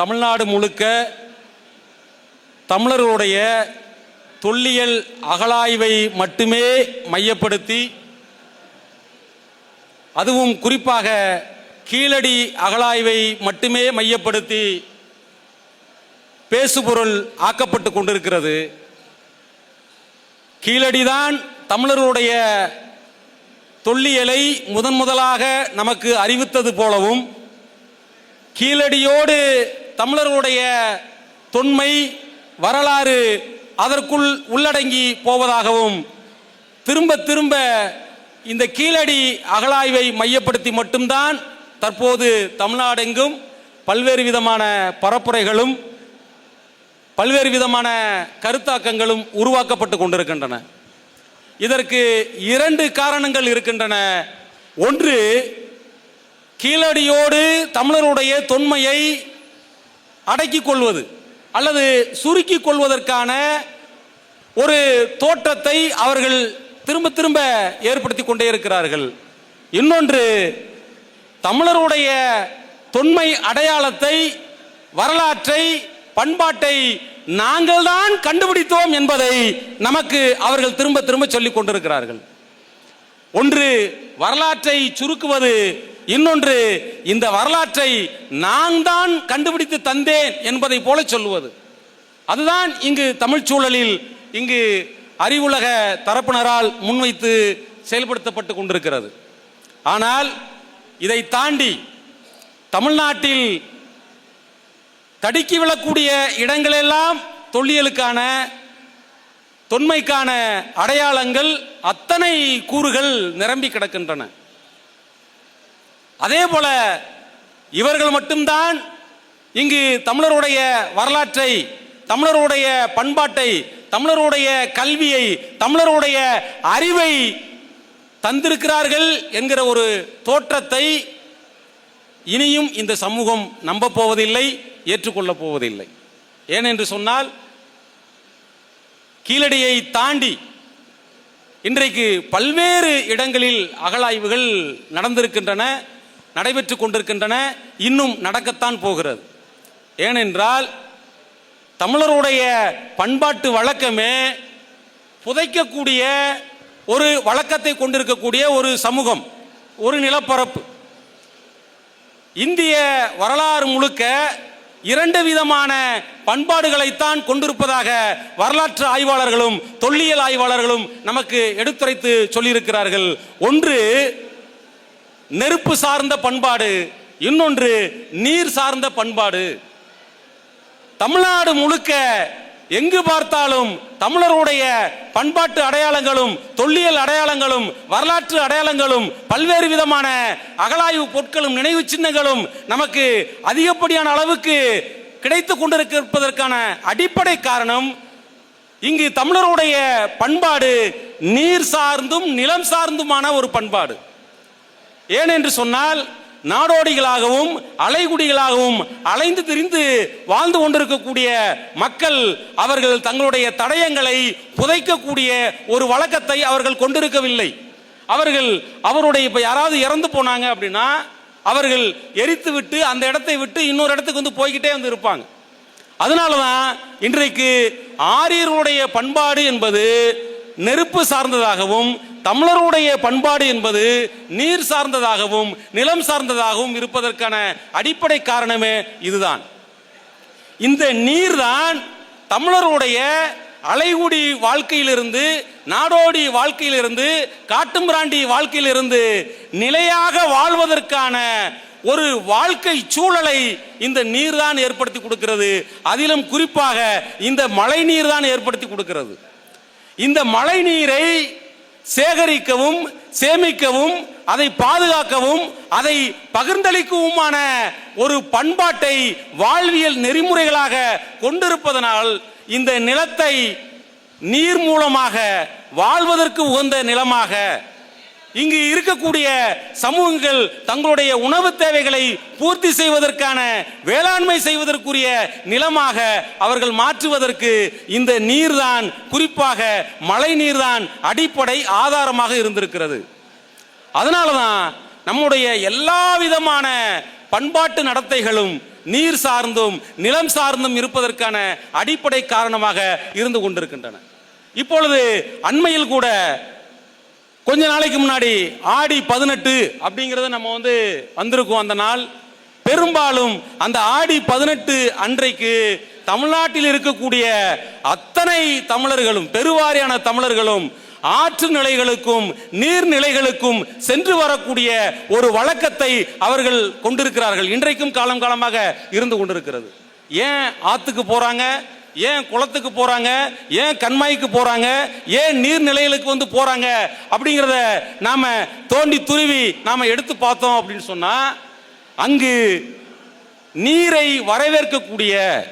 தமிழ்நாடு முழுக்க தமிழர்களுடைய தொல்லியல் அகழாய்வை மட்டுமே மையப்படுத்தி அதுவும் குறிப்பாக கீழடி அகழாய்வை மட்டுமே மையப்படுத்தி பேசுபொருள் ஆக்கப்பட்டு கொண்டிருக்கிறது. கீழடிதான் தமிழர்களுடைய தொல்லியலை முதன் முதலாக நமக்கு அறிவித்தது போலவும் கீழடியோடு தமிழர்களுடைய தொன்மை வரலாறு அதற்குள் உள்ளடங்கி போவதாகவும் திரும்ப திரும்ப இந்த கீழடி அகழாய்வை மையப்படுத்தி மட்டும்தான் தற்போது தமிழ்நாடெங்கும் பல்வேறு விதமான பரப்புரைகளும் பல்வேறு விதமான கருத்தாக்கங்களும் உருவாக்கப்பட்டு கொண்டிருக்கின்றன. இதற்கு இரண்டு காரணங்கள் இருக்கின்றன. ஒன்று கீழடியோடு தமிழருடைய தொன்மையை அடக்கிக் கொள்வது அல்லது சுருக்கிக் கொள்வதற்கான ஒரு தோற்றத்தை அவர்கள் திரும்ப திரும்ப ஏற்படுத்தி கொண்டே இருக்கிறார்கள். இன்னொன்று தமிழருடைய தொன்மை அடையாளத்தை வரலாற்றை பண்பாட்டை நாங்கள் தான் கண்டுபிடித்தோம் என்பதை நமக்கு அவர்கள் திரும்ப திரும்ப சொல்லிக் கொண்டிருக்கிறார்கள். ஒன்று வரலாற்றை சுருக்குவது இன்னொன்று இந்த வரலாற்றை நான் தான் கண்டுபிடித்து தந்தேன் என்பதை போல சொல்லுவது. அதுதான் இங்கு தமிழ் சூழலில் இங்கு அறிவுலக தரப்பினரால் முன்வைத்து செயல்படுத்தப்பட்டு கொண்டிருக்கிறது. ஆனால் இதை தாண்டி தமிழ்நாட்டில் தடுக்கி விழக்கூடிய இடங்களெல்லாம் தொல்லியலுக்கான தொன்மைக்கான அடையாளங்கள் அத்தனை கூறுகள் நிரம்பி கிடக்கின்றன. அதே போல இவர்கள் மட்டும்தான் இங்கு தமிழருடைய வரலாற்றை தமிழருடைய பண்பாட்டை தமிழருடைய கல்வியை தமிழருடைய அறிவை தந்திருக்கிறார்கள் என்கிற ஒரு தோற்றத்தை இனியும் இந்த சமூகம் நம்ப போவதில்லை ஏற்றுக்கொள்ளப் போவதில்லை. ஏனென்று சொன்னால் கீழடியை தாண்டி இன்றைக்கு பல்வேறு இடங்களில் அகழாய்வுகள் நடந்திருக்கின்றன. நடைபெற்று கொண்டிருக்கின்றன இன்னும் நடக்கத்தான் போகிறது. ஏனென்றால் தமிழருடைய பண்பாட்டு வழக்கமே புதைக்கக்கூடிய ஒரு வழக்கத்தை கொண்டிருக்கக்கூடிய ஒரு சமூகம் ஒரு நிலப்பரப்பு. இந்திய வரலாறு முழுக்க இரண்டு விதமான பண்பாடுகளைத்தான் கொண்டிருப்பதாக வரலாற்று ஆய்வாளர்களும் தொல்லியல் ஆய்வாளர்களும் நமக்கு எடுத்துரைத்து சொல்லியிருக்கிறார்கள். ஒன்று நெருப்பு சார்ந்த பண்பாடு இன்னொன்று நீர் சார்ந்த பண்பாடு. தமிழ்நாடு முழுக்க எங்கு பார்த்தாலும் தமிழருடைய பண்பாட்டு அடையாளங்களும் தொல்லியல் அடையாளங்களும் வரலாற்று அடையாளங்களும் பல்வேறு விதமான அகலாய்வு பொருட்களும் நினைவு சின்னங்களும் நமக்கு அதிகப்படியான அளவுக்கு கிடைத்து கொண்டிருப்பதற்கான அடிப்படை காரணம் இங்கு தமிழருடைய பண்பாடு நீர் சார்ந்தும் நிலம் சார்ந்துமான ஒரு பண்பாடு. ஏனென்று சொன்னால் நாடோடிகளாகவும் அலைகுடிகளாகவும் அலைந்து திரிந்து வாழ்ந்து கொண்டிருக்கக்கூடிய மக்கள் அவர்கள் தங்களுடைய தடயங்களை புதைக்கக்கூடிய ஒரு வழக்கத்தை அவர்கள் கொண்டிருக்கவில்லை. அவர்கள் அவருடைய இப்போ யாராவது இறந்து போனாங்க அப்படின்னா அவர்கள் எரித்து விட்டு அந்த இடத்தை விட்டு இன்னொரு இடத்துக்கு வந்து போய்கிட்டே வந்து இருப்பாங்க. அதனால தான் இன்றைக்கு ஆரியர்களுடைய பண்பாடு என்பது நெருப்பு சார்ந்ததாகவும் தமிழருடைய பண்பாடு என்பது நீர் சார்ந்ததாகவும் நிலம் சார்ந்ததாகவும் இருப்பதற்கான அடிப்படை காரணமே இதுதான். இந்த நீர் தான் தமிழருடைய அலைகுடி வாழ்க்கையிலிருந்து நாடோடி வாழ்க்கையிலிருந்து காட்டுமிராண்டி வாழ்க்கையிலிருந்து நிலையாக வாழ்வதற்கான ஒரு வாழ்க்கை சூழலை இந்த நீர் தான் ஏற்படுத்தி கொடுக்கிறது. அதிலும் குறிப்பாக இந்த மழை நீர் தான் ஏற்படுத்தி கொடுக்கிறது. இந்த மழை நீரை சேகரிக்கவும் சேமிக்கவும் அதை பாதுகாக்கவும் அதை பகிர்ந்தளிக்கவுமான ஒரு பண்பாட்டை வாழ்வியல் நெறிமுறைகளாக கொண்டிருப்பதனால் இந்த நிலத்தை நீர் மூலமாக வாழ்வதற்கு உகந்த நிலமாக இங்கு இருக்கக்கூடிய சமூகங்கள் தங்களுடைய உணவு தேவைகளை பூர்த்தி செய்வதற்கான வேளாண்மை செய்வதற்குரிய நிலமாக அவர்கள் மாற்றுவதற்கு இந்த நீர்தான் குறிப்பாக மழை நீர்தான் அடிப்படை ஆதாரமாக இருந்திருக்கிறது. அதனால தான் நம்முடைய எல்லா விதமான பண்பாட்டு நடத்தைகளும் நீர் சார்ந்தும் நிலம் சார்ந்தும் இருப்பதற்கான அடிப்படை காரணமாக இருந்து கொண்டிருக்கின்றன. இப்பொழுது அண்மையில் கூட கொஞ்ச நாளைக்கு முன்னாடி ஆடி பதினெட்டு அப்படிங்கிறத நம்ம வந்து வந்திருக்கோம் அந்த நாள். பெரும்பாலும் அந்த ஆடி பதினெட்டு அன்றைக்கு தமிழ்நாட்டில் இருக்கக்கூடிய அத்தனை தமிழர்களும் பெருவாரியான தமிழர்களும் ஆற்று நிலைகளுக்கும் நீர்நிலைகளுக்கும் சென்று வரக்கூடிய ஒரு வழக்கத்தை அவர்கள் கொண்டிருக்கிறார்கள். இன்றைக்கும் காலம் காலமாக இருந்து கொண்டிருக்கிறது. ஏன் ஆத்துக்கு போறாங்க? ஏன் குளத்துக்கு போறாங்க? ஏன் கண்மாய்க்கு போறாங்க? ஏன் நீர்நிலைகளுக்கு வந்து போறாங்க? அப்படிங்கிறத நாம தோண்டி துருவி நாம எடுத்து பார்த்தோம் அப்படின்னு சொன்னா அங்கு நீரை வரவேற்கக்கூடிய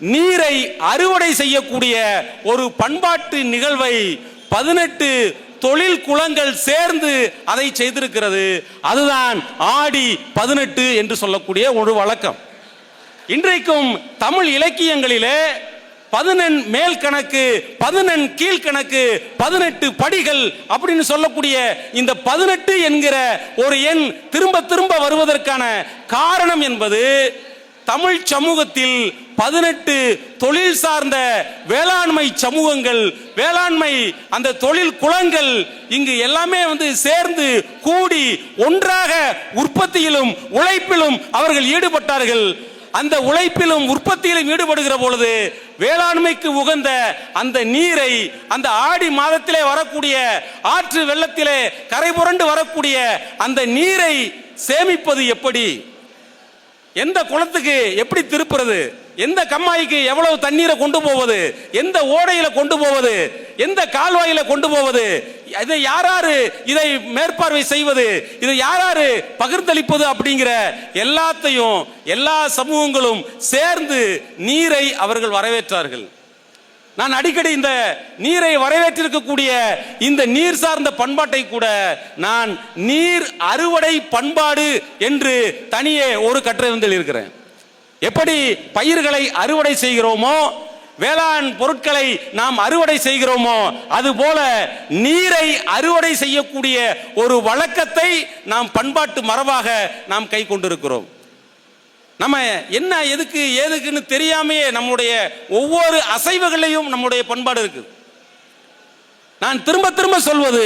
நீரை அறுவடை செய்யக்கூடிய ஒரு பண்பாட்டு நிகழ்வை பதினெட்டு தொழில் குளங்கள் சேர்ந்து அதை செய்திருக்கிறது. அதுதான் ஆடி பதினெட்டு என்று சொல்லக்கூடிய ஒரு வழக்கம். இன்றைக்கும் தமிழ் இலக்கியங்களிலே பதினெண் மேல் கணக்கு பதினெண் கீழ்கணக்கு பதினெட்டு படிகள் அப்படின்னு சொல்லக்கூடிய இந்த பதினெட்டு என்கிற ஒரு எண் திரும்ப திரும்ப வருவதற்கான காரணம் என்பது தமிழ் சமூகத்தில் பதினெட்டு தொழில் சார்ந்த வேளாண்மை சமூகங்கள் வேளாண்மை அந்த தொழில் குளங்கள் இங்கு எல்லாமே வந்து சேர்ந்து கூடி ஒன்றாக உற்பத்தியிலும் உழைப்பிலும் அவர்கள் ஈடுபட்டார்கள். அந்த உழைப்பிலும் உற்பத்தியிலும் ஈடுபடுகிற பொழுது வேளாண்மைக்கு உகந்த அந்த நீரை அந்த ஆடி மாதத்திலே வரக்கூடிய ஆற்று வெள்ளத்திலே கரை புரண்டு வரக்கூடிய அந்த நீரை சேமிப்பது எப்படி? எந்த குளத்துக்கு எப்படி திருப்புறது? எந்த கம்மாய்க்கு எவ்வளவு தண்ணீரை கொண்டு போவது? எந்த ஓடையில கொண்டு போவது? எந்த கால்வாயில கொண்டு போவது? இதை யாராரு இதை மேற்பார்வை செய்வது? இதை யாராரு பகிர்ந்தளிப்பது அப்படிங்கிற எல்லாத்தையும் எல்லா சமூகங்களும் சேர்ந்து நீரை அவர்கள் வரவேற்றார்கள். நான் அடிக்கடி இந்த நீரை வரவேற்றிருக்கக்கூடிய இந்த நீர் சார்ந்த பண்பாட்டை கூட நான் நீர் அறுவடை பண்பாடு என்று தனியே ஒரு கட்டுரை வந்து இருக்கிறேன் எப்படி பயிர்களை அறுவடை செய்கிறோமோ வேளாண் பொருட்களை நாம் அறுவடை செய்கிறோமோ அதுபோல நீரை அறுவடை செய்யக்கூடிய ஒரு வழக்கத்தை நாம் பண்பாட்டு மரபாக நாம் கை கொண்டிருக்கிறோம். நம்ம என்ன எதுக்கு ஏதுக்குன்னு தெரியாமையே நம்முடைய ஒவ்வொரு அசைவுகளையும் நம்முடைய பண்பாடு இருக்கு. நான் திரும்ப திரும்ப சொல்வது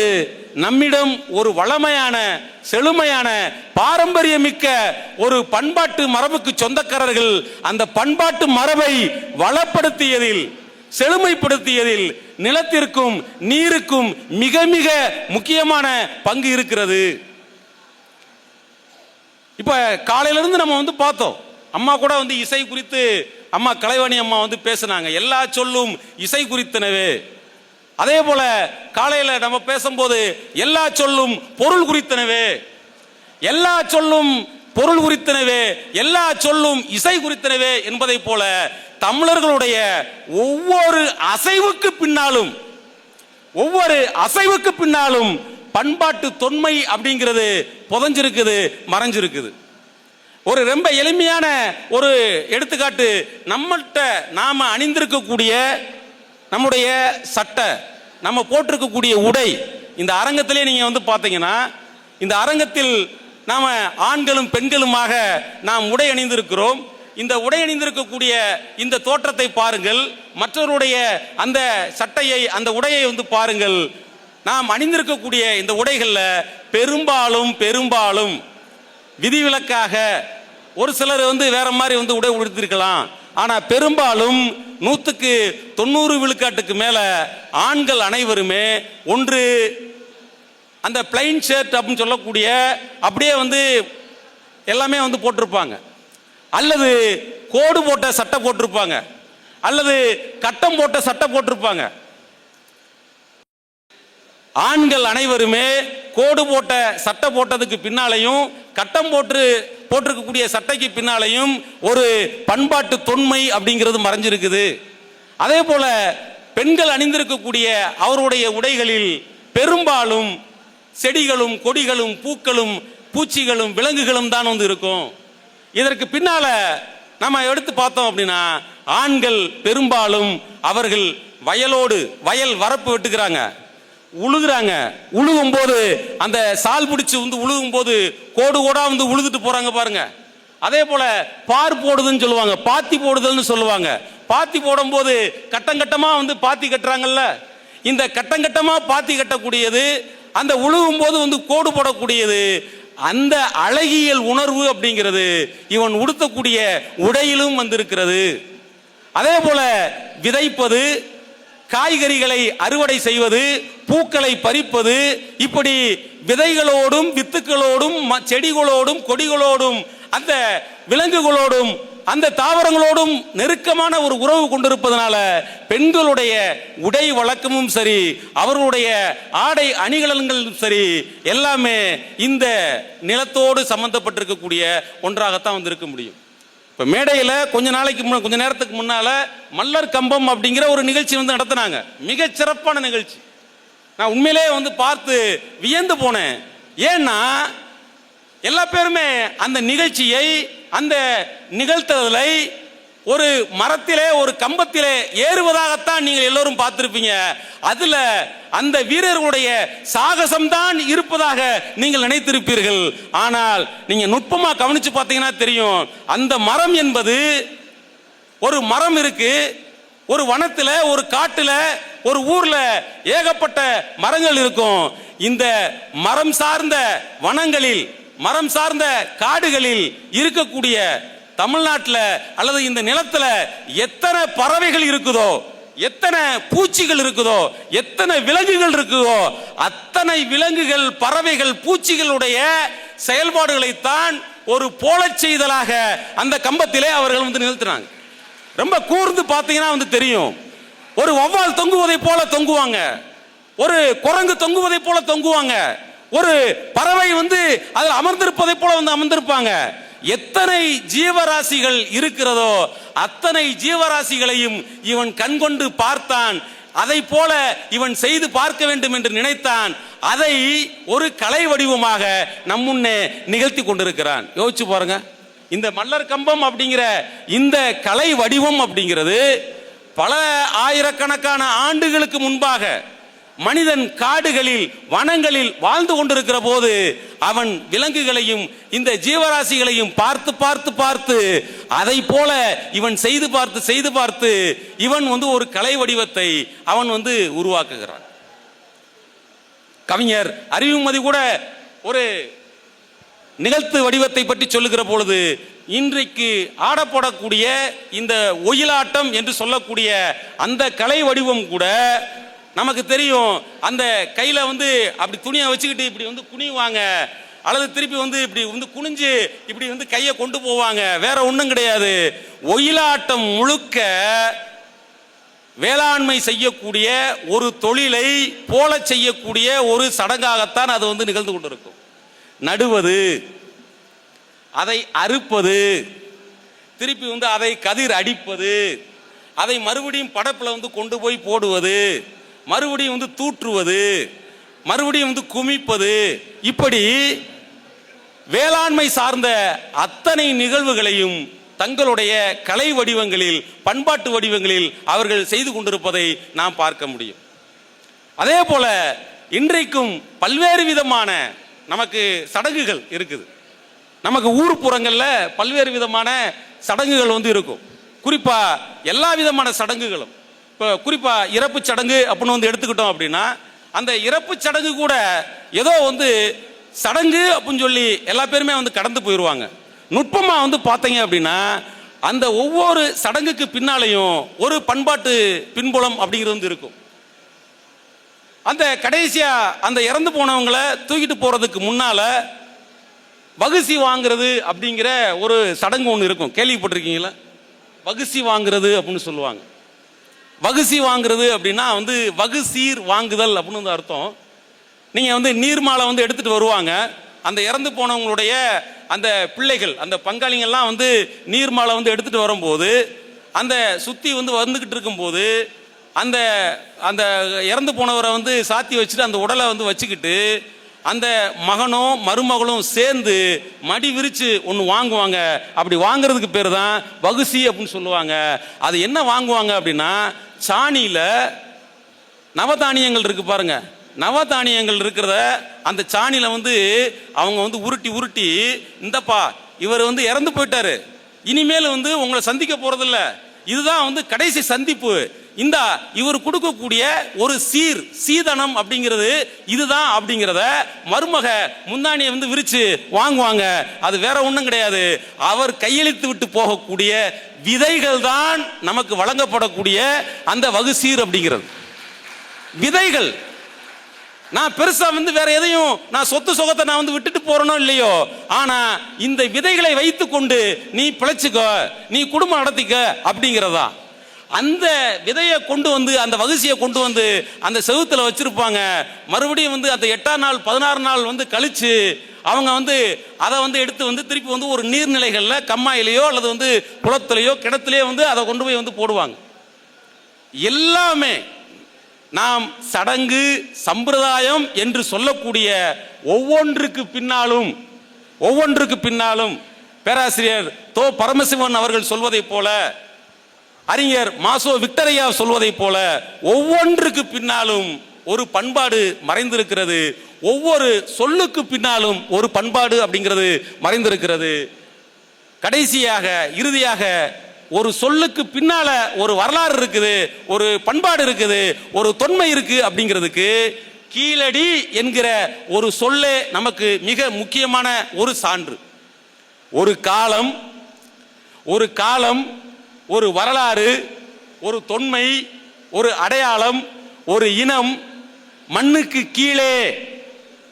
நம்மிடம் ஒரு வளமையான செழுமையான பாரம்பரியமிக்க ஒரு பண்பாட்டு மரபுக்கு சொந்தக்காரர்கள் அந்த பண்பாட்டு மரபை வளப்படுத்தியதில் செழுமைப்படுத்தியதில் நிலத்திற்கும் நீருக்கும் மிக மிக முக்கியமான பங்கு இருக்கிறது. இப்ப காலையிலிருந்து நம்ம வந்து பார்த்தோம். அம்மா கூட வந்து இசை குறித்து அம்மா கலைவாணி அம்மா வந்து பேசினாங்க. எல்லா சொல்லும் இசை குறித்தனவே. அதே போல காலையில நம்ம பேசும்போது எல்லா சொல்லும் பொருள் குறித்தனவே. எல்லா சொல்லும் பொருள் குறித்தனவே எல்லா சொல்லும் இசை குறித்தனவே என்பதை போல தமிழர்களுடைய ஒவ்வொரு அசைவுக்கு பின்னாலும் ஒவ்வொரு அசைவுக்கு பின்னாலும் பண்பாட்டு தொன்மை அப்படிங்கிறது புதஞ்சிருக்குது மறைஞ்சிருக்குது. ஒரு ரொம்ப எளிமையான ஒரு எடுத்துக்காட்டு நம்மள்கிட்ட நாம அணிந்திருக்கக்கூடிய நம்முடைய சட்டை நம்ம போட்டிருக்கக்கூடிய உடை இந்த அரங்கத்திலே நீங்கள் வந்து பார்த்தீங்கன்னா இந்த அரங்கத்தில் நாம் ஆண்களும் பெண்களுமாக நாம் உடை அணிந்திருக்கிறோம். இந்த உடை அணிந்திருக்கக்கூடிய இந்த தோற்றத்தை பாருங்கள். மற்றவருடைய அந்த சட்டையை அந்த உடையை வந்து பாருங்கள். நாம் அணிந்திருக்கக்கூடிய இந்த உடைகளில் பெரும்பாலும் பெரும்பாலும் விதிவிலக்காக ஒரு சிலர் வந்து வேற மாதிரி வந்து உடை உடுத்திருக்கலாம். ஆனால் பெரும்பாலும் நூற்றுக்கு தொண்ணூறு விழுக்காட்டுக்கு மேலே ஆண்கள் அனைவருமே ஒன்று அந்த பிளைன் ஷர்ட் அப்படின்னு சொல்லக்கூடிய அப்படியே வந்து எல்லாமே வந்து போட்டிருப்பாங்க. அல்லது கோடு போட்ட சட்டை போட்டிருப்பாங்க. அல்லது கட்டம் போட்ட சட்டை போட்டிருப்பாங்க. ஆண்கள் அனைவருமே கோடு போட்ட சட்டை போட்டதுக்கு பின்னாலையும் கட்டம் போட்டு போட்டிருக்கக்கூடிய சட்டைக்கு பின்னாலையும் ஒரு பண்பாட்டு தொன்மை அப்படிங்கிறது மறைஞ்சிருக்குது. அதே போல பெண்கள் அணிந்திருக்கக்கூடிய அவருடைய உடைகளில் பெரும்பாலும் செடிகளும் கொடிகளும் பூக்களும் பூச்சிகளும் விலங்குகளும் தான் வந்து இருக்கும். இதற்கு பின்னால நம்ம எடுத்து பார்த்தோம் அப்படின்னா ஆண்கள் பெரும்பாலும் அவர்கள் வயலோடு வயல் வரப்பு வெட்டுக்கிறாங்க உழுகுறாங்க. உழுகும் போது அந்த சால் பிடிச்சி வந்து உழுகும் போது கோடு கோடா வந்து உழுதுட்டு போறாங்க பாருங்க. அதே போல பார் போடுதுன்னு சொல்லுவாங்க. பாத்தி போடுதல்னு சொல்லுவாங்க. பாத்தி போடும்போது கட்டம் கட்டமா வந்து பாத்தி கட்டுறாங்கல்ல. இந்த கட்டம் கட்டமா பாத்தி கட்டக்கூடியது அந்த உழுகும் போது வந்து கோடு போடக்கூடியது அந்த அழகியல் உணர்வு அப்படிங்கிறது இவன் உடுத்தக்கூடிய உடையிலும் வந்திருக்கிறது. அதே போல விதைப்பது காய்கறிகளை அறுவடை செய்வது பூக்களை பறிப்பது இப்படி விதைகளோடும் வித்துக்களோடும் ம- செடிகளோடும் கொடிகளோடும் அந்த விலங்குகளோடும் அந்த தாவரங்களோடும் நெருக்கமான ஒரு உறவு கொண்டிருப்பதனால பெண்களுடைய உடை வழக்கமும் சரி அவர்களுடைய ஆடை அணிகலன்களும் சரி எல்லாமே இந்த நிலத்தோடு சம்பந்தப்பட்டிருக்கக்கூடிய ஒன்றாகத்தான் வந்திருக்க முடியும். இப்போ மேடையில் கொஞ்ச நாளைக்கு முன்ன கொஞ்ச நேரத்துக்கு முன்னால மல்லர் கம்பம் அப்படிங்கிற ஒரு நிகழ்ச்சி வந்து நடத்தினாங்க. மிக சிறப்பான நிகழ்ச்சி. நான் உண்மையிலே வந்து பார்த்து வியந்து போனேன். ஏன்னா எல்லா பேருமே அந்த நிகழ்ச்சியை அந்த நிகழ்த்துதலை ஒரு மரத்திலே ஒரு கம்பத்திலே ஏறுவதாகத்தான் நீங்கள் எல்லோரும் பார்த்திருப்பீங்க. அதுல அந்த வீரர்களுடைய சாகசம்தான் இருப்பதாக நீங்கள் நினைத்திருப்பீர்கள். ஆனால் நீங்க நுட்பமா கவனிச்சு பார்த்தீங்கன்னா தெரியும். அந்த மரம் என்பது ஒரு மரம் இருக்கு. ஒரு வனத்துல ஒரு காட்டுல ஒரு ஊர்ல ஏகப்பட்ட மரங்கள் இருக்கும். இந்த மரம் சார்ந்த வனங்களில் மரம் சார்ந்த காடுகளில் இருக்கக்கூடிய தமிழ்நாட்டில் அல்லது இந்த நிலத்தில் எத்தனை பறவைகள் இருக்குதோ எத்தனை பூச்சிகள் இருக்குதோ எத்தனை விலங்குகள் இருக்குதோ அத்தனை விலங்குகள் பறவைகள் பூச்சிகளுடைய செயல்பாடுகளைத்தான் ஒரு போலச் செய்தலாக அந்த கம்பத்திலே அவர்கள் வந்து நிறுத்தினாங்க ரொம்ப கூர்ந்து பார்த்தீங்கன்னா வந்து தெரியும். ஒரு வவ்வால் தொங்குவதை போல தொங்குவாங்க. ஒரு குரங்கு தொங்குவதை போல தொங்குவாங்க. ஒரு பறவை வந்து அதில் அமர்ந்திருப்பதை போல வந்து அமர்ந்திருப்பாங்க. எத்தனை ஜீவராசிகள் இருக்கிறதோ அத்தனை ஜீவராசிகளையும் இவன் கண்கொண்டு பார்த்தான். அதை போல இவன் செய்து பார்க்க வேண்டும் என்று நினைத்தான். அதை ஒரு கலை வடிவமாக நம்முன்னே நிகழ்த்தி கொண்டிருக்கிறான். யோசிச்சு பாருங்க. இந்த மல்லர் கம்பம் அப்படிங்கிற இந்த கலை வடிவம் அப்படிங்கிறது பல ஆயிரக்கணக்கான ஆண்டுகளுக்கு முன்பாக மனிதன் காடுகளில் வனங்களில் வாழ்ந்து கொண்டிருக்கிற போது அவன் விலங்குகளையும் இந்த ஜீவராசிகளையும் பார்த்து பார்த்து பார்த்து அதை போல இவன் செய்து பார்த்து செய்து பார்த்து இவன் வந்து ஒரு கலை வடிவத்தை அவன் வந்து உருவாக்குகிறான். கவிஞர் அறிவுமதி கூட ஒரு நிகழ்த்து வடிவத்தை பற்றி சொல்லுகிற பொழுது இன்றைக்கு ஆடப்படக்கூடிய இந்த ஒயிலாட்டம் என்று சொல்லக்கூடிய அந்த கலை வடிவம் கூட நமக்கு தெரியும் அந்த கையில் வந்து அப்படி துணியை வச்சுக்கிட்டு இப்படி வந்து குனிவாங்க. அல்லது திருப்பி வந்து இப்படி வந்து குனிஞ்சு இப்படி வந்து கையை கொண்டு போவாங்க. வேற ஒன்றும் கிடையாது. ஒயிலாட்டம் முழுக்க வேளாண்மை செய்யக்கூடிய ஒரு தொழிலை போல செய்யக்கூடிய ஒரு சடங்காகத்தான் அது வந்து நிகழ்ந்து கொண்டிருக்கும். நடுவது அதை அறுப்பது திருப்பி வந்து அதை கதிர் அடிப்பது அதை மறுபடியும் படப்பில் வந்து கொண்டு போய் போடுவது மறுபடியும் வந்து தூற்றுவது மறுபடியும் வந்து குமிப்பது இப்படி வேளாண்மை சார்ந்த அத்தனை நிகழ்வுகளையும் தங்களுடைய கலை வடிவங்களில் பண்பாட்டு வடிவங்களில் அவர்கள் செய்து கொண்டிருப்பதை நாம் பார்க்க முடியும். அதே போல இன்றைக்கும் பல்வேறு விதமான நமக்கு சடங்குகள் இருக்குது. நமக்கு ஊர்ப்புறங்களில் பல்வேறு விதமான சடங்குகள் வந்து இருக்கும். குறிப்பாக எல்லா விதமான சடங்குகளும். இப்போ குறிப்பாக இறப்பு சடங்கு அப்படின்னு வந்து எடுத்துக்கிட்டோம் அப்படின்னா அந்த இறப்பு சடங்கு கூட ஏதோ வந்து சடங்கு அப்படின்னு சொல்லி எல்லா பேருமே வந்து கடந்து போயிடுவாங்க நுட்பமாக வந்து பார்த்தீங்க அப்படின்னா அந்த ஒவ்வொரு சடங்குக்கு பின்னாலையும் ஒரு பண்பாட்டு பின்புலம் அப்படிங்கிறது வந்து இருக்கும். அந்த கடைசியாக அந்த இறந்து போனவங்களை தூக்கிட்டு போகிறதுக்கு முன்னால் வகுசி வாங்குறது அப்படிங்கிற ஒரு சடங்கு ஒன்று இருக்கும். கேள்விப்பட்டிருக்கீங்களா? வகுசி வாங்குறது அப்படின்னு சொல்லுவாங்க. வகுசி வாங்குறது அப்படின்னா வந்து வகுசீர் வாங்குதல் அப்படின்னு வந்து அர்த்தம். நீங்கள் வந்து நீர்மாலை வந்து எடுத்துகிட்டு வருவாங்க. அந்த இறந்து போனவங்களுடைய அந்த பிள்ளைகள் அந்த பங்காளிங்கள்லாம் வந்து நீர்மாலை வந்து எடுத்துகிட்டு வரும்போது அந்த சுற்றி வந்து வந்துக்கிட்டு இருக்கும்போது அந்த அந்த இறந்து போனவரை வந்து சாத்தி வச்சுட்டு அந்த உடலை வந்து வச்சுக்கிட்டு அந்த மகனும் மருமகளும் சேர்ந்து மடி விரித்து ஒன்று வாங்குவாங்க. அப்படி வாங்குறதுக்கு பேர் தான் வகுசி அப்படின்னு சொல்லுவாங்க. அது என்ன வாங்குவாங்க அப்படின்னா சாணியில் நவதானியங்கள் இருக்கு பாருங்க. நவதானியங்கள் இருக்கிறத அந்த சாணியில் வந்து அவங்க வந்து உருட்டி உருட்டி இந்தப்பா இவர் வந்து இறந்து போயிட்டாரு. இனிமேல் வந்து உங்களை சந்திக்க போறதில்ல. இதுதான் வந்து கடைசி சந்திப்பு. இந்த இவர் கொடுக்கக்கூடிய ஒரு சீர் சீதனம் அப்படிங்கிறது இதுதான் அப்படிங்கிறத மருமக முந்தானியை வந்து விரிச்சு வாங்குவாங்க. அது வேற ஒன்றும் கிடையாது. அவர் கையெழுத்து விட்டு போகக்கூடிய விதைகள் தான் நமக்கு வழங்கப்படக்கூடிய அந்த வகு சீர் அப்படிங்கிறது. விதைகள். நான் பெருசா வந்து வேற எதையும் நான் சொத்து சுகத்தை நான் வந்து விட்டுட்டு போறனோ இல்லையோ ஆனா இந்த விதைகளை வைத்துக்கொண்டு நீ பிழைச்சிக்க நீ குடும்பம் நடத்திக்க அப்படிங்கிறதா. அந்த விதையை கொண்டு வந்து அந்த வகுசியை கொண்டு வந்து அந்த செவுத்தில் வச்சுருப்பாங்க. மறுபடியும் வந்து அந்த எட்டாம் நாள் பதினாறு நாள் வந்து கழித்து அவங்க வந்து அதை வந்து எடுத்து வந்து திருப்பி வந்து ஒரு நீர்நிலைகளில் கம்மாயிலையோ அல்லது வந்து குளத்துலையோ கிணத்துலையோ வந்து அதை கொண்டு போய் வந்து போடுவாங்க. எல்லாமே நாம் சடங்கு சம்பிரதாயம் என்று சொல்லக்கூடிய ஒவ்வொன்றுக்கு பின்னாலும் ஒவ்வொன்றுக்கு பின்னாலும் பேராசிரியர் தோ பரமசிவன் அவர்கள் சொல்வதைப் போல அறிஞர் மாசோ விக்டரையா சொல்வதைப் போல ஒவ்வொன்றுக்கு பின்னாலும் ஒரு பண்பாடு மறைந்திருக்கிறது. ஒவ்வொரு சொல்லுக்கு பின்னாலும் ஒரு பண்பாடு அப்படிங்கிறது மறைந்திருக்கிறது. கடைசியாக இறுதியாக ஒரு சொல்லுக்கு பின்னால ஒரு வரலாறு இருக்குது ஒரு பண்பாடு இருக்குது ஒரு தொன்மை இருக்கு அப்படிங்கிறதுக்கு கீழடி என்கிற ஒரு சொல்லே நமக்கு மிக முக்கியமான ஒரு சான்று. ஒரு காலம் ஒரு காலம் ஒரு வரலாறு ஒரு தொன்மை ஒரு அடையாளம் ஒரு இனம் மண்ணுக்கு கீழே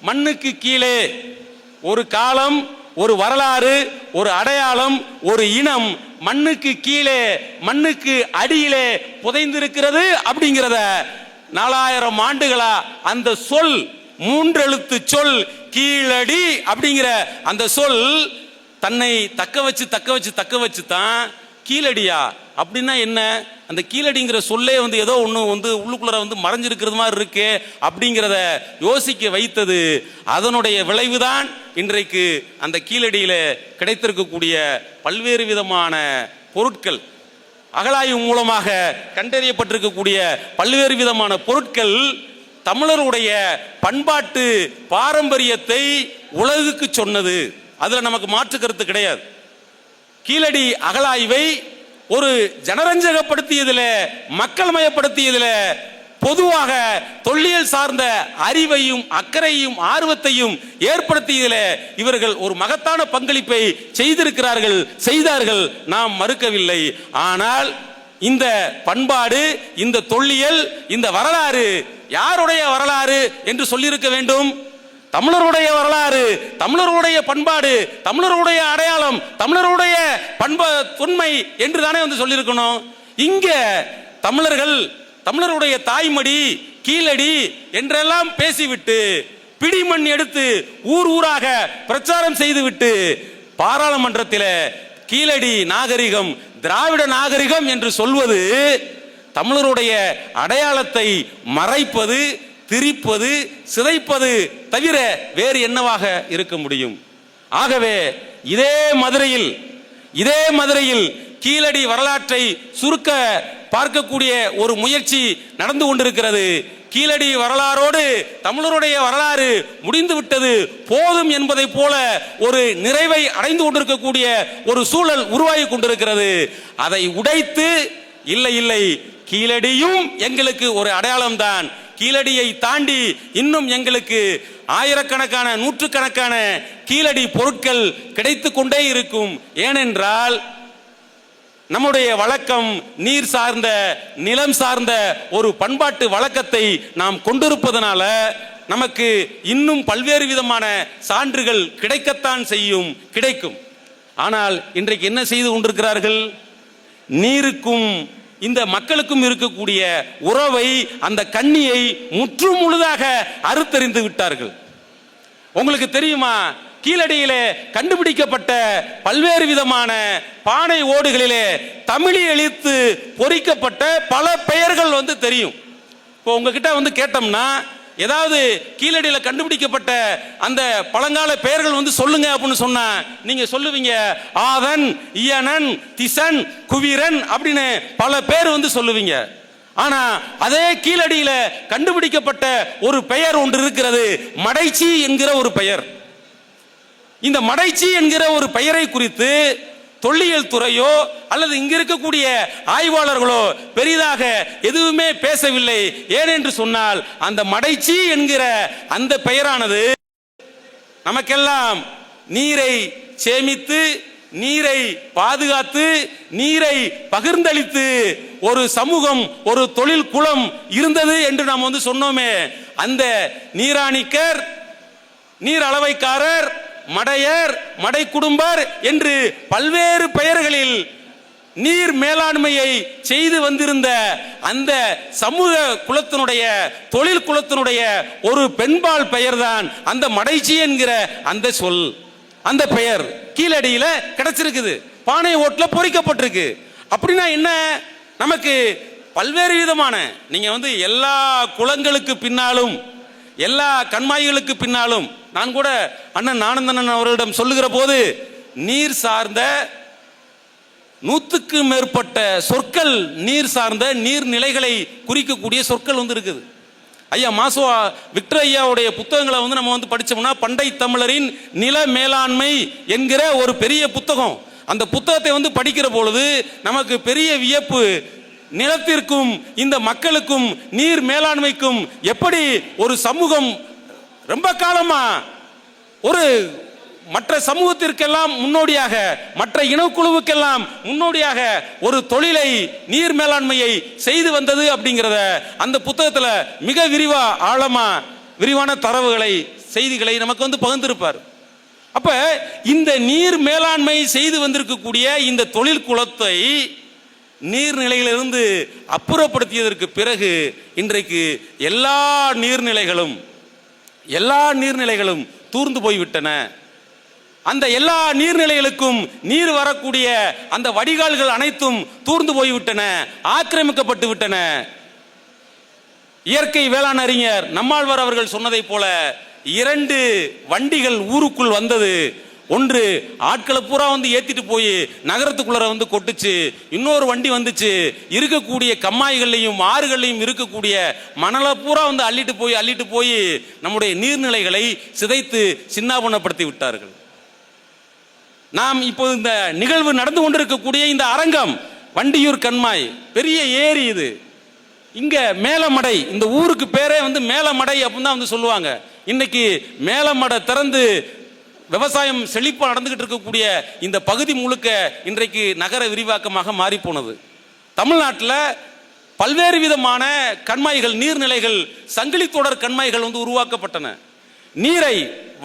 மண்ணுக்கு கீழே. ஒரு காலம் ஒரு வரலாறு ஒரு அடையாளம் ஒரு இனம் மண்ணுக்கு கீழே மண்ணுக்கு அடியிலே புதைந்திருக்கிறது அப்படிங்கிறத நாலாயிரம் ஆண்டுகளா அந்த சொல் மூன்றெழுத்து சொல் கீழடி அப்படிங்கிற அந்த சொல் தன்னை தக்க வச்சு தக்க வச்சு தக்க வச்சு தான் கீழடியா? அப்படின்னா என்ன? அந்த கீழடிங்கிற சொல்லே வந்து ஏதோ ஒன்று வந்து உள்ளுக்குள்ள வந்து மறைஞ்சிருக்கிறது மாதிரி இருக்கு அப்படிங்கிறத யோசிக்க வைத்தது. அதனுடைய விளைவுதான் இன்றைக்கு அந்த கீழடியில் கிடைத்திருக்கக்கூடிய பல்வேறு விதமான பொருட்கள். அகழாய்வு மூலமாக கண்டறியப்பட்டிருக்கக்கூடிய பல்வேறு விதமான பொருட்கள் தமிழருடைய பண்பாட்டு பாரம்பரியத்தை உலகுக்கு சொன்னது. அதில் நமக்கு மாற்று கருத்து கிடையாது. கீழடி அகலாய்வை ஒரு ஜனரஞ்சகப்படுத்தியதில் மக்கள் மயப்படுத்தியதில் பொதுவாக தொல்லியல் சார்ந்த அறிவையும் அக்கறையும் ஆர்வத்தையும் ஏற்படுத்தியதில் இவர்கள் ஒரு மகத்தான பங்களிப்பை செய்திருக்கிறார்கள் செய்தார்கள் நாம் மறுக்கவில்லை. ஆனால் இந்த பண்பாடு இந்த தொல்லியல் இந்த வரலாறு யாருடைய வரலாறு என்று சொல்லியிருக்க வேண்டும்? தமிழருடைய வரலாறு தமிழருடைய பண்பாடு தமிழருடைய அடையாளம் தமிழருடைய பண்ப தொன்மை என்று தானே வந்து சொல்லியிருக்கணும். இங்க தமிழர்கள் தமிழருடைய தாய்மடி கீழடி என்றெல்லாம் பேசிவிட்டு பிடிமண் எடுத்து ஊர் ஊராக பிரச்சாரம் செய்துவிட்டு பாராளுமன்றத்தில் கீழடி நாகரிகம் திராவிட நாகரிகம் என்று சொல்வது தமிழருடைய அடையாளத்தை மறைப்பது திரிப்பது சிதைப்பது தவிர வேறு என்னவாக இருக்க முடியும்? ஆகவே இதே மதுரையில் இதே மதுரையில் கீழடி வரலாற்றை சுருக்க பார்க்கக்கூடிய ஒரு முயற்சி நடந்து கொண்டிருக்கிறது. கீழடி வரலாறோடு தமிழருடைய வரலாறு முடிந்து விட்டது போதும் என்பதை போல ஒரு நிறைவை அடைந்து கொண்டிருக்கக்கூடிய ஒரு சூழல் உருவாகி கொண்டிருக்கிறது. அதை உடைத்து இல்லை இல்லை கீழடியும் எங்களுக்கு ஒரு அடையாளம் தான் கீழடியை தாண்டி இன்னும் எங்களுக்கு ஆயிரக்கணக்கான நூற்றுக்கணக்கான கீழடி பொருட்கள் கிடைத்து கொண்டே இருக்கும். ஏனென்றால் நம்முடைய வழக்கம் நீர் சார்ந்த நிலம் சார்ந்த ஒரு பண்பாட்டு வழக்கத்தை நாம் கொண்டிருப்பதனால நமக்கு இன்னும் பல்வேறு விதமான சான்றுகள் கிடைக்கத்தான் செய்யும் கிடைக்கும். ஆனால் இன்றைக்கு என்ன செய்து கொண்டிருக்கிறார்கள்? நீருக்கும் இந்த மக்களுக்கும் இருக்கக்கூடிய உறவை அந்த கண்ணியை முற்றும் முழுதாக அறுத்தறிந்து விட்டார்கள். உங்களுக்கு தெரியுமா? கீழடியிலே கண்டுபிடிக்கப்பட்ட பல்வேறு விதமான பானை ஓடுகளிலே தமிழி எழுத்து பொறிக்கப்பட்ட பல பெயர்கள் வந்து தெரியும். இப்போ உங்ககிட்ட வந்து கேட்டோம்னா ஏதாவது கீழடியில் கண்டுபிடிக்கப்பட்ட அந்த பழங்கால பெயர்கள் வந்து சொல்லுங்க அப்படின்னு சொன்னா நீங்க சொல்லுவீங்க ஆதன் இயனன் திசன் குவிரன் அப்படின்னு பல பேர் வந்து சொல்லுவீங்க. ஆனா அதே கீழடியில கண்டுபிடிக்கப்பட்ட ஒரு பெயர் ஒன்று இருக்கிறது மடைச்சி என்கிற ஒரு பெயர். இந்த மடைச்சி என்கிற ஒரு பெயரை குறித்து தொல்லியல் துறையோ அல்லது இங்க இருக்கக்கூடிய ஆய்வாளர்களோ பெரிதாக எதுவுமே பேசவில்லை. ஏனென்று சொன்னால் அந்த மடைச்சி என்கிற அந்த பெயரானது நமக்கெல்லாம் நீரை சேமித்து நீரை பாதுகாத்து நீரை பகிர்ந்தளித்து ஒரு சமூகம் ஒரு தொழில் குளம் இருந்தது என்று நாம் வந்து சொன்னோமே. அந்த நீராணிக்கர் நீர் அளவைக்காரர் மடையர் மடை குடும்பர் என்று பல்வேறு பெயர்களில் நீர் மேலாண்மையை செய்து வந்திருந்த அந்த சமூக குலத்தினுடைய தொழில் குலத்தினுடைய ஒரு பெண்பால் பெயர்தான் அந்த மடைச்சி என்கிற அந்த சொல் அந்த பெயர் கீழடியில கிடைச்சிருக்குது. பானை ஓட்டுல பொறிக்கப்பட்டிருக்கு. அப்படின்னா என்ன? நமக்கு பல்வேறு விதமான நீங்க வந்து எல்லா குளங்களுக்கு பின்னாலும் எல்லா கண்மாய்களுக்கு பின்னாலும் நான் கூட அண்ணன் ஆனந்தனன் அவர்களிடம் சொல்லுகிற போது நீர் சார்ந்த நூத்துக்கு மேற்பட்ட சொற்கள் நீர் சார்ந்த நீர்நிலைகளை குறிக்கக்கூடிய சொற்கள் வந்து இருக்குது. ஐயா மாசோ விக்டர் ஐயாவுடைய புத்தகங்களை வந்து நம்ம வந்து படிச்சோம்னா பண்டை தமிழரின் நில மேலாண்மை என்கிற ஒரு பெரிய புத்தகம். அந்த புத்தகத்தை வந்து படிக்கிற பொழுது நமக்கு பெரிய வியப்பு நிலத்திற்கும் இந்த மக்களுக்கும் நீர் மேலாண்மைக்கும் எப்படி ஒரு சமூகம் ரொம்ப காலமா ஒரு மற்ற சமூகத்திற்கெல்லாம் முன்னோடியாக மற்ற இனக்குழுவுக்கெல்லாம் முன்னோடியாக ஒரு தொழிலை நீர் மேலாண்மையை செய்து வந்தது அப்படிங்கிறத அந்த புத்தகத்தில் மிக விரிவா ஆழமா விரிவான தரவுகளை செய்திகளை நமக்கு வந்து பகிர்ந்திருப்பார். அப்ப இந்த நீர் மேலாண்மை செய்து வந்திருக்கக்கூடிய இந்த தொழில் குலத்தை நீர்நிலையிலிருந்து அப்புறப்படுத்தியதற்கு பிறகு இன்றைக்கு எல்லா நீர்நிலைகளும் எல்லா நீர்நிலைகளும் தூர்ந்து போய்விட்டன. அந்த எல்லா நீர்நிலைகளுக்கும் நீர் வரக்கூடிய அந்த வடிகால்கள் அனைத்தும் தூர்ந்து போய்விட்டன ஆக்கிரமிக்கப்பட்டு விட்டன. இயற்கை வேளாண் அறிஞர் நம்மாழ்வார் அவர்கள் சொன்னதைப் போல இரண்டு வண்டிகள் ஊருக்குள் வந்தது. ஒன்று ஆட்களை பூரா வந்து ஏத்திட்டு போய் நகரத்துக்குள்ள வந்து கொட்டுச்சு. இன்னொரு வண்டி வந்துச்சு. இருக்கக்கூடிய கம்மாய்கள்லையும் ஆறுகள்லையும் இருக்கக்கூடிய மணலை பூரா வந்து அள்ளிட்டு போய் அள்ளிட்டு போய் நம்முடைய நீர்நிலைகளை சிதைத்து சின்னாபனப்படுத்தி விட்டார்கள். நாம் இப்போ இந்த நிகழ்வு நடந்து கொண்டிருக்கக்கூடிய இந்த அரங்கம் வண்டியூர் கண்மாய் பெரிய ஏரி இது. இங்க மேலமடை இந்த ஊருக்கு பேரே வந்து மேலமடை அப்படின்னு தான் வந்து சொல்லுவாங்க. இன்னைக்கு மேலமடை திறந்து விவசாயம் செழிப்பாக நடந்துகிட்டு இருக்கக்கூடிய இந்த பகுதி முழுக்க இன்றைக்கு நகர விரிவாக்கமாக மாறிப்போனது. தமிழ்நாட்டில் பல்வேறு விதமான கண்மாய்கள் நீர்நிலைகள் சங்கிலி தொடர் கண்மாய்கள் வந்து உருவாக்கப்பட்டன. நீரை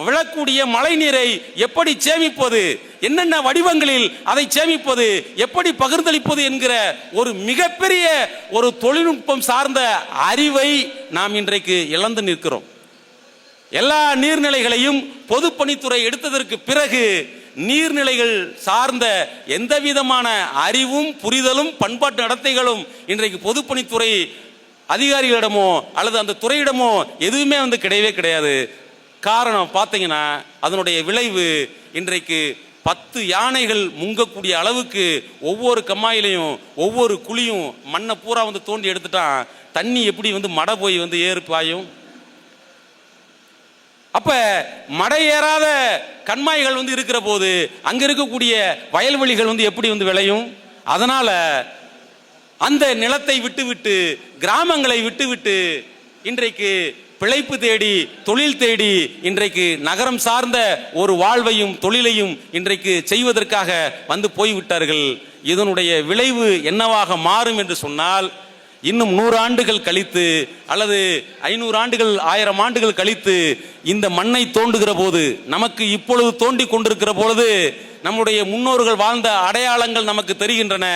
விழக்கூடிய மழை நீரை எப்படி சேமிப்பது என்னென்ன வடிவங்களில் அதை சேமிப்பது எப்படி பகிர்ந்தளிப்பது என்கிற ஒரு மிகப்பெரிய ஒரு தொழில்நுட்பம் சார்ந்த அறிவை நாம் இன்றைக்கு இழந்து நிற்கிறோம். எல்லா நீர்நிலைகளையும் பொதுப்பணித்துறை எடுத்ததற்கு பிறகு நீர்நிலைகள் சார்ந்த எந்த விதமான அறிவும் புரிதலும் பண்பாட்டு நடத்தைகளும் இன்றைக்கு பொதுப்பணித்துறை அதிகாரிகளிடமோ அல்லது அந்த துறையிடமோ எதுவுமே வந்து கிடையவே கிடையாது. காரணம் பார்த்தீங்கன்னா அதனுடைய விளைவு இன்றைக்கு பத்து யானைகள் முங்கக்கூடிய அளவுக்கு ஒவ்வொரு கம்மாயிலையும் ஒவ்வொரு குழியும் மண்ணை பூரா வந்து தோண்டி எடுத்துட்டான் தண்ணி எப்படி வந்து மடை போய் வந்து ஏறு பாயும் அப்ப மடை ஏறாத கண்மாய்கள் வந்து இருக்கிற போது அங்க இருக்கக்கூடிய வயல்வெளிகள் வந்து எப்படி வந்து விளையும்? அதனால அந்த நிலத்தை விட்டுவிட்டு கிராமங்களை விட்டுவிட்டு இன்றைக்கு பிழைப்பு தேடி தொழில் தேடி இன்றைக்கு நகரம் சார்ந்த ஒரு வாழ்வையும் தொழிலையும் இன்றைக்கு செய்வதற்காக வந்து போய்விட்டார்கள். இதனுடைய விளைவு என்னவாக மாறும் என்று சொன்னால் இன்னும் நூறு ஆண்டுகள் கழித்து அல்லது ஐநூறு ஆண்டுகள் ஆயிரம் ஆண்டுகள் கழித்து இந்த மண்ணை தோண்டுகிற போது நமக்கு இப்பொழுது தோண்டி கொண்டிருக்கிற பொழுது நம்முடைய முன்னோர்கள் வாழ்ந்த அடையாளங்கள் நமக்கு தெரிகின்றன.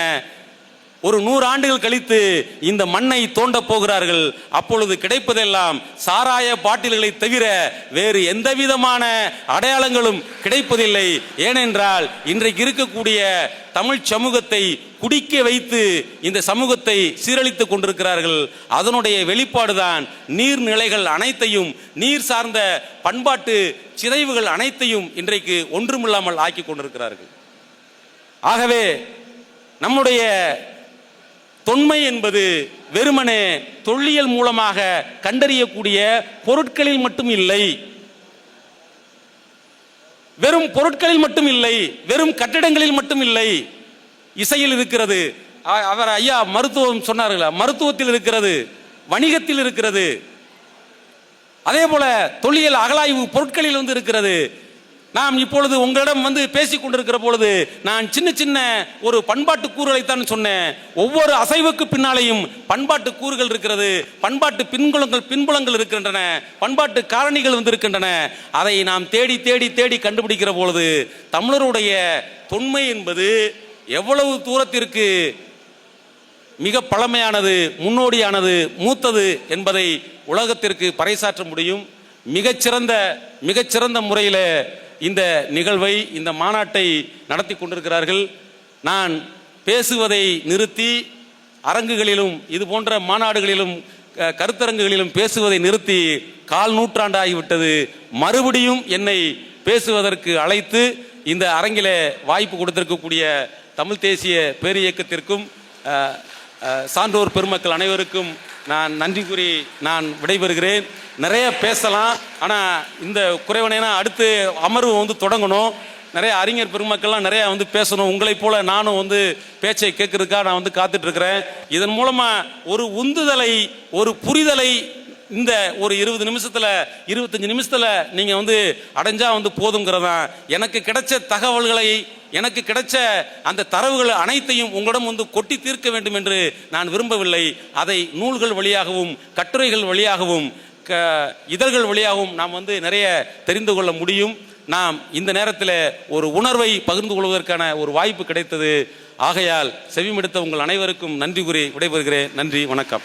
ஒரு நூறு ஆண்டுகள் கழித்து இந்த மண்ணை தோண்ட போகிறார்கள். அப்பொழுது கிடைப்பதெல்லாம் சாராய பாட்டில்களை தவிர வேறு எந்த விதமான அடையாளங்களும் கிடைப்பதில்லை. ஏனென்றால் இன்றைக்கு இருக்கக்கூடிய தமிழ் சமூகத்தை குடிக்க வைத்து இந்த சமூகத்தை சீரழித்துக் கொண்டிருக்கிறார்கள். அதனுடைய வெளிப்பாடுதான் நீர்நிலைகள் அனைத்தையும் நீர் சார்ந்த பண்பாட்டு சிதைவுகள் அனைத்தையும் இன்றைக்கு ஒன்றுமில்லாமல் ஆக்கி கொண்டிருக்கிறார்கள். ஆகவே நம்முடைய தொன்மை என்பது வெறுமனே தொல்லியல் மூலமாக கண்டறியக்கூடிய பொருட்களில் மட்டும் இல்லை. வெறும் பொருட்களில் மட்டும் இல்லை வெறும் கட்டிடங்களில் மட்டும் இல்லை. இசையில் இருக்கிறது. அவர் ஐயா மருத்துவம் சொன்னார்களா மருத்துவத்தில் இருக்கிறது வணிகத்தில் இருக்கிறது. அதே போல தொல்லியல் அகலாய்வு பொருட்களில் வந்து இருக்கிறது. நாம் இப்பொழுது உங்களிடம் வந்து பேசிக் கொண்டிருக்கிற பொழுது நான் சின்ன சின்ன ஒரு பண்பாட்டு கூறுகளைத்தான் சொன்னேன். ஒவ்வொரு அசைவுக்கு பின்னாலேயும் பண்பாட்டு கூறுகள் இருக்கிறது. பண்பாட்டு பின்புலங்கள் பின்புலங்கள் இருக்கின்றன. பண்பாட்டு காரணிகள் வந்து இருக்கின்றன அதை நாம் தேடி தேடி தேடி கண்டுபிடிக்கிற பொழுது தமிழருடைய தொன்மை என்பது எவ்வளவு தூரத்திற்கு மிக பழமையானது முன்னோடியானது மூத்தது என்பதை உலகத்திற்கு பறைசாற்ற முடியும். மிகச்சிறந்த மிகச்சிறந்த முறையில் இந்த நிகழ்வை இந்த மாநாட்டை நடத்தி கொண்டிருக்கிறார்கள். நான் பேசுவதை நிறுத்தி அரங்குகளிலும் இது போன்ற மாநாடுகளிலும் க- கருத்தரங்குகளிலும் பேசுவதை நிறுத்தி கால் நூற்றாண்டாகிவிட்டது மறுபடியும் என்னை பேசுவதற்கு அழைத்து இந்த அரங்கில வாய்ப்பு கொடுத்திருக்கக்கூடிய தமிழ் தேசிய பேரியக்கத்திற்கும் சான்றோர் பெருமக்கள் அனைவருக்கும் நான் நன்றி கூறி நான் விடைபெறுகிறேன். நிறைய பேசலாம். ஆனால் இந்த குறைவனைனா அடுத்து அமர்வு வந்து தொடங்கணும். நிறைய அறிஞர் பெருமக்கள்லாம் நிறைய வந்து பேசணும். உங்களைப் போல நானும் வந்து பேச்சை கேட்கறதுக்காக நான் வந்து காத்துட்ருக்கிறேன் இதன் மூலமாக ஒரு உந்துதலை ஒரு புரிதலை இந்த ஒரு இருபது நிமிஷத்தில் இருபத்தஞ்சு நிமிஷத்தில் நீங்கள் வந்து அடைஞ்சா வந்து போதுங்கிறதான். எனக்கு கிடைச்ச தகவல்களை எனக்கு கிடைச்ச அந்த தரவுகள் அனைத்தையும் உங்களிடம் வந்து கொட்டி தீர்க்க வேண்டும் என்று நான் விரும்பவில்லை. அதை நூல்கள் வழியாகவும் கட்டுரைகள் வழியாகவும் க இதழ்கள் வழியாகவும் நாம் வந்து நிறைய தெரிந்து கொள்ள முடியும். நாம் இந்த நேரத்தில் ஒரு உணர்வை பகிர்ந்து கொள்வதற்கான ஒரு வாய்ப்பு கிடைத்தது. ஆகையால் செவிமெடுத்த உங்கள் அனைவருக்கும் நன்றி கூறி விடைபெறுகிறேன். நன்றி வணக்கம்.